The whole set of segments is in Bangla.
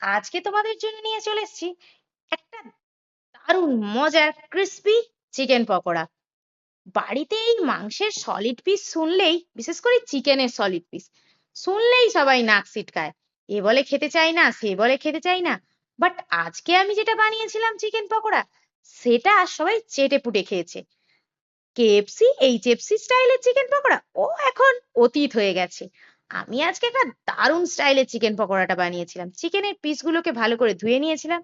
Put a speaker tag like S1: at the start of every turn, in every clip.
S1: আজকে তোমাদের জন্য নিয়ে চলে এসেছি একটা দারুণ মজার ক্রিস্পি চিকেন পকোড়া। বাড়িতে এই মাংসের সলিড পিস শুনলেই, বিশেষ করে চিকেনের সলিড পিস শুনলেই সবাই নাক সিটকায় এ বলে খেতে চাই না, সে বলে খেতে চাই না। বাট আজকে আমি যেটা বানিয়েছিলাম চিকেন পকোড়া, সেটা সবাই চেটে পুটে খেয়েছে। কেএফসি এইচএফসি স্টাইলের চিকেন পকোড়া, ও এখন অতীত হয়ে গেছে। আমি আজকে একটা দারুণ স্টাইলের চিকেন পকোড়াটা বানিয়েছিলাম। চিকেনের পিসগুলোকে ভালো করে ধুয়ে নিয়েছিলাম,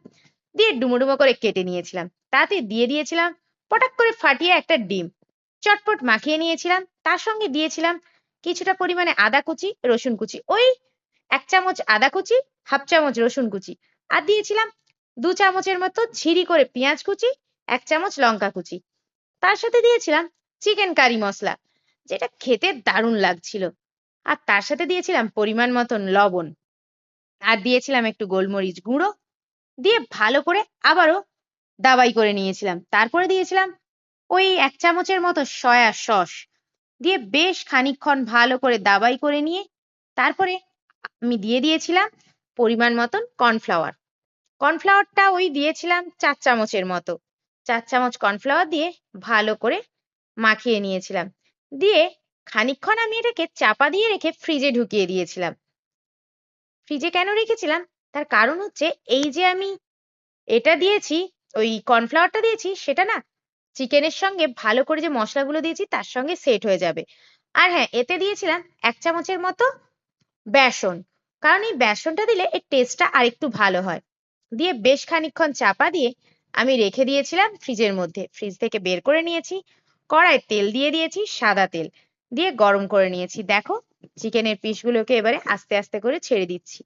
S1: দিয়ে ডুমো ডুমো করে কেটে নিয়েছিলাম। তাতে দিয়ে দিয়েছিলাম, পটাক করে ফাটিয়ে একটা ডিম। চটপট মাখিয়ে নিয়েছিলাম, তার সঙ্গে দিয়েছিলাম কিছুটা পরিমাণে আদা কুচি, রসুন কুচি। ওই এক চামচ আদা কুচি, হাফ চামচ রসুন কুচি। আর দিয়েছিলাম দু চামচের মতো ঝিরি করে পেঁয়াজ কুচি, এক চামচ লঙ্কা কুচি। তার সাথে দিয়েছিলাম চিকেন কারি মশলা, যেটা খেতে দারুণ লাগছিল। আর তার সাথে দিয়েছিলাম পরিমাণ মতন লবণ। আর দিয়েছিলাম একটু গোলমরিচ গুঁড়ো। দিয়ে ভালো করে আবারও দাবাই করে নিয়েছিলাম। তারপরে দিয়েছিলাম ওই এক চামচের মতো সয়া সস। দিয়ে বেশ খানিকক্ষণ ভালো করে দাবাই করে নিয়ে তারপরে আমি দিয়ে দিয়েছিলাম পরিমাণ মতন কর্নফ্লাওয়ার। কর্নফ্লাওয়ারটা ওই দিয়েছিলাম চার চামচের মতো। চার চামচ কর্নফ্লাওয়ার দিয়ে ভালো করে মাখিয়ে নিয়েছিলাম। দিয়ে খানিকক্ষণ আমি এটাকে চাপা দিয়ে রেখে ফ্রিজে ঢুকিয়ে দিয়েছিলাম। ফ্রিজে কেন রেখেছিলাম? তার কারণ হচ্ছে এই যে আমি এটা দিয়েছি, ওই কর্নফ্লাওয়ারটা দিয়েছি, সেটা না চিকেনের সঙ্গে ভালো করে যে মশলাগুলো দিয়েছি, তার সঙ্গে সেট হয়ে যাবে। আর হ্যাঁ এতে দিয়েছিলাম এক চামচের মতো বেসন। কারণ এই বেসনটা দিলে এর টেস্টটা আরেকটু ভালো হয়। দিয়ে বেশ খানিকক্ষণ চাপা দিয়ে আমি রেখে দিয়েছিলাম ফ্রিজের মধ্যে। ফ্রিজ থেকে বের করে নিয়েছি কড়াই তেল দিয়ে দিয়েছি, সাদা তেল। দিয়ে গরম করে নিয়েছি। দেখো, চিকেনের পিসগুলোকে এবারে আস্তে আস্তে করে ছেড়ে দিচ্ছি।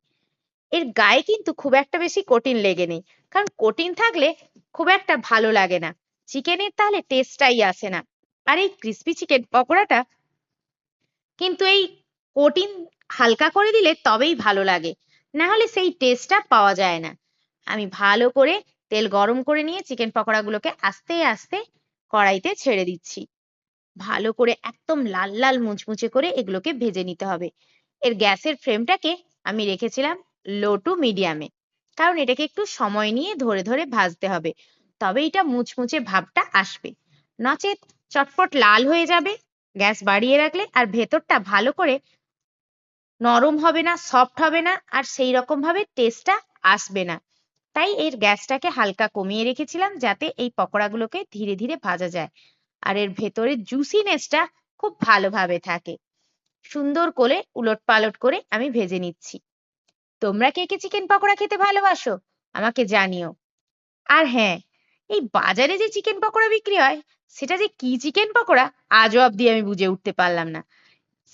S1: এর গায়ে কিন্তু খুব একটা বেশি কঠিন লেগে নেই, কারণ কঠিন থাকলে খুব একটা ভালো লাগে না। চিকেনের তাহলে টেস্টটাই আসে না। আর এই ক্রিস্পি চিকেন পকোড়াটা কিন্তু এই কঠিন হালকা করে দিলে তবেই ভালো লাগে। না হলে সেই টেস্টটা পাওয়া যায় না। আমি ভালো করে তেল গরম করে নিয়ে চিকেন পকোড়াগুলোকে আস্তে আস্তে কড়াইতে ছেড়ে দিচ্ছি। ভালো করে একদম লাল লাল মুচমুচে করে এগুলোকে ভেজে নিতে হবে। এর গ্যাসের ফ্লেমটাকে আমি রেখেছিলাম লো টু মিডিয়ামে, কারণ এটাকে একটু সময় নিয়ে ধরে ধরে ভাজতে হবে, তবে এটা মুচমুচে ভাবটা আসবে। নচেত চটপট লাল হয়ে যাবে, গ্যাস বাড়িয়ে রাখলে আর ভেতরটা ভালো করে নরম হবে না সফট হবে না, আর সেই রকম ভাবে টেস্টটা আসবে না। তাই এর গ্যাসটাকে হালকা কমিয়ে রেখেছিলাম যাতে এই পকোড়াগুলোকে ধীরে ধীরে ভাজা যায়। আর এর ভেতরের জুসিনেসটা খুব ভালোভাবে থাকে। সুন্দর করে উলট পালট করে আমি ভেজে নিচ্ছি। তোমরা কে কে চিকেন পকোড়া খেতে ভালোবাসো? আমাকে জানিও। আর হ্যাঁ এই বাজারে যে চিকেন পকোড়া বিক্রি হয়, সেটা যে কি চিকেন পকোড়া, আজও অব্দি আমি বুঝে উঠতে পারলাম না।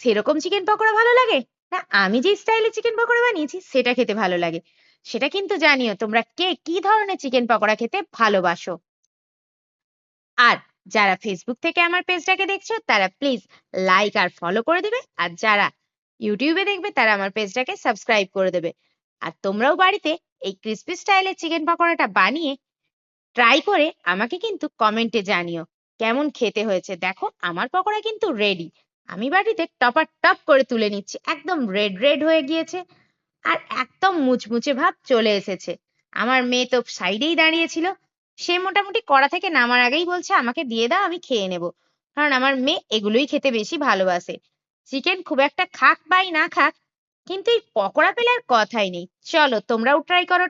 S1: সেরকম চিকেন পকোড়া ভালো লাগে? না, আমি যে স্টাইলে চিকেন পকোড়া বানিয়েছি, সেটা খেতে ভালো লাগে। সেটা কিন্তু জানিও, তোমরা কে কি ধরনের চিকেন পকোড়া খেতে ভালোবাসো? আর যারা ফেসবুক থেকে আমার পেজটাকে দেখছ, তারা প্লিজ লাইক আর ফলো করে দেবে। আর যারা ইউটিউবে দেখবে, তারা আমার পেজটাকে সাবস্ক্রাইব করে দেবে। আর তোমরাও বাড়িতে এই ক্রিসপি স্টাইলের চিকেন পকোড়াটা বানিয়ে ট্রাই করে আমাকে কিন্তু কমেন্টে জানিও, কেমন খেতে হয়েছে। দেখো, আমার পকোড়া কিন্তু রেডি আমি বাড়িতে টপার টপ করে তুলে নিচ্ছি, একদম রেড রেড হয়ে গিয়েছে আর একদম মুচমুচে ভাব চলে এসেছে। আমার মেয়ে তো সাইডেই দাঁড়িয়েছিল সে মোটামুটি কড়া থেকে নামার আগেই বলছে, আমাকে দিয়ে দাও, আমি খেয়ে নেব। কারণ আমার মেয়ে এগুলোই খেতে বেশি ভালোবাসে। চিকেন খুব একটা খাক বাই না খাক, কিন্তু এই পকোড়া পেলে আর কথাই নেই। চলো তোমরাও ট্রাই করো।